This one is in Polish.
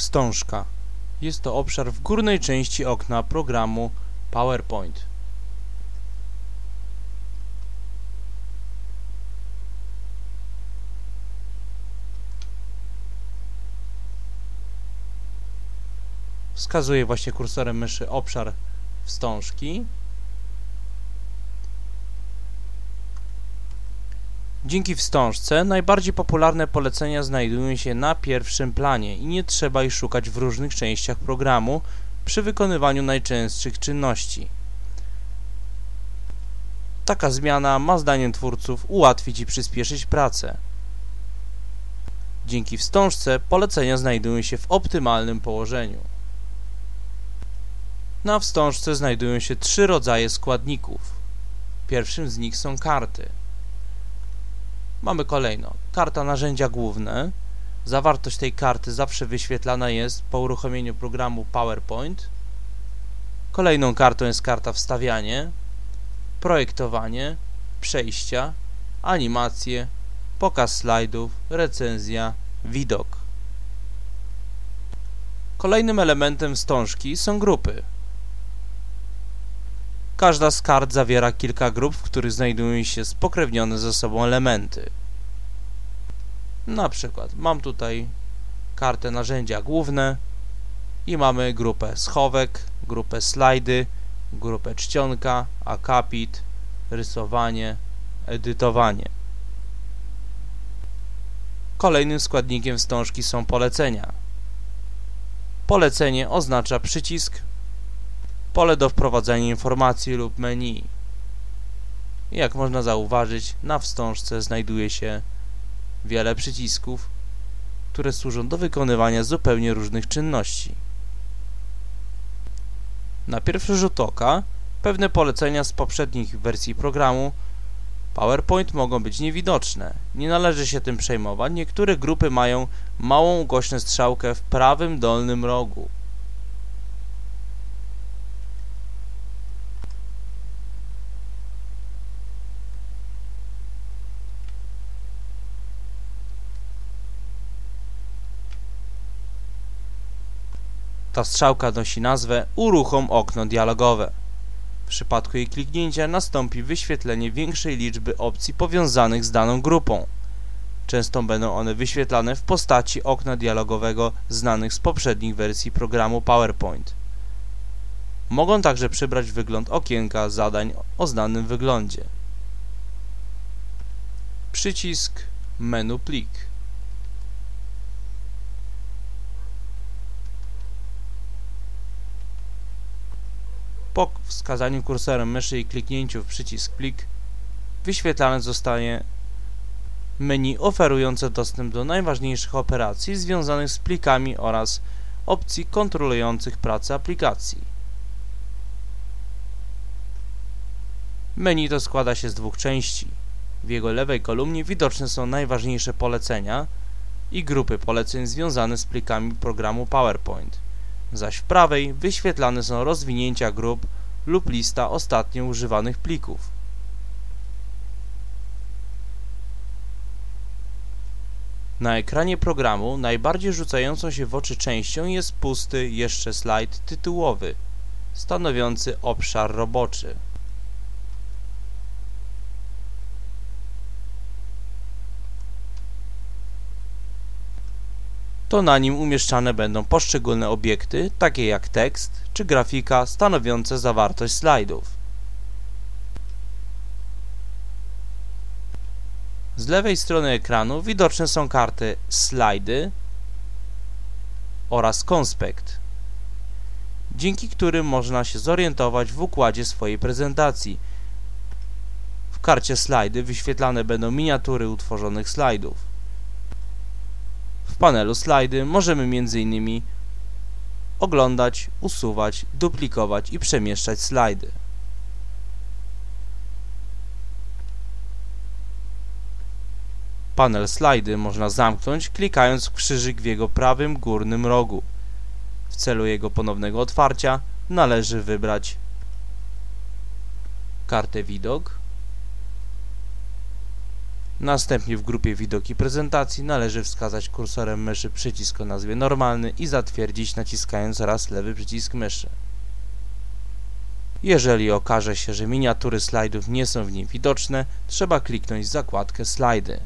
Wstążka. Jest to obszar w górnej części okna programu PowerPoint. Wskazuję właśnie kursorem myszy obszar wstążki. Dzięki wstążce najbardziej popularne polecenia znajdują się na pierwszym planie i nie trzeba ich szukać w różnych częściach programu przy wykonywaniu najczęstszych czynności. Taka zmiana ma zdaniem twórców ułatwić i przyspieszyć pracę. Dzięki wstążce polecenia znajdują się w optymalnym położeniu. Na wstążce znajdują się trzy rodzaje składników. Pierwszym z nich są karty. Mamy kolejno karta narzędzia główne. Zawartość tej karty zawsze wyświetlana jest po uruchomieniu programu PowerPoint. Kolejną kartą jest karta wstawianie, projektowanie, przejścia, animacje, pokaz slajdów, recenzja, widok. Kolejnym elementem wstążki są grupy. Każda z kart zawiera kilka grup, w których znajdują się spokrewnione ze sobą elementy. Na przykład mam tutaj kartę narzędzia główne i mamy grupę schowek, grupę slajdy, grupę czcionka, akapit, rysowanie, edytowanie. Kolejnym składnikiem wstążki są polecenia. Polecenie oznacza przycisk pole do wprowadzania informacji lub menu. Jak można zauważyć, na wstążce znajduje się wiele przycisków, które służą do wykonywania zupełnie różnych czynności. Na pierwszy rzut oka pewne polecenia z poprzednich wersji programu PowerPoint mogą być niewidoczne. Nie należy się tym przejmować. Niektóre grupy mają małą ukośną strzałkę w prawym dolnym rogu. Ta strzałka nosi nazwę Uruchom okno dialogowe. W przypadku jej kliknięcia nastąpi wyświetlenie większej liczby opcji powiązanych z daną grupą. Często będą one wyświetlane w postaci okna dialogowego znanych z poprzednich wersji programu PowerPoint. Mogą także przybrać wygląd okienka zadań o znanym wyglądzie. Przycisk Menu plik Po wskazaniu kursorem myszy i kliknięciu w przycisk plik wyświetlane zostanie menu oferujące dostęp do najważniejszych operacji związanych z plikami oraz opcji kontrolujących pracę aplikacji. Menu to składa się z dwóch części. W jego lewej kolumnie widoczne są najważniejsze polecenia i grupy poleceń związane z plikami programu PowerPoint zaś w prawej wyświetlane są rozwinięcia grup lub lista ostatnio używanych plików. Na ekranie programu najbardziej rzucającą się w oczy częścią jest pusty jeszcze slajd tytułowy, stanowiący obszar roboczy. To na nim umieszczane będą poszczególne obiekty, takie jak tekst czy grafika stanowiące zawartość slajdów. Z lewej strony ekranu widoczne są karty slajdy oraz konspekt, dzięki którym można się zorientować w układzie swojej prezentacji. W karcie slajdy wyświetlane będą miniatury utworzonych slajdów panelu slajdy możemy m.in. oglądać, usuwać, duplikować i przemieszczać slajdy. Panel slajdy można zamknąć klikając w krzyżyk w jego prawym górnym rogu. W celu jego ponownego otwarcia należy wybrać kartę widok Następnie w grupie Widoki prezentacji należy wskazać kursorem myszy przycisk o nazwie normalny i zatwierdzić naciskając raz lewy przycisk myszy. Jeżeli okaże się, że miniatury slajdów nie są w nim widoczne, trzeba kliknąć zakładkę slajdy.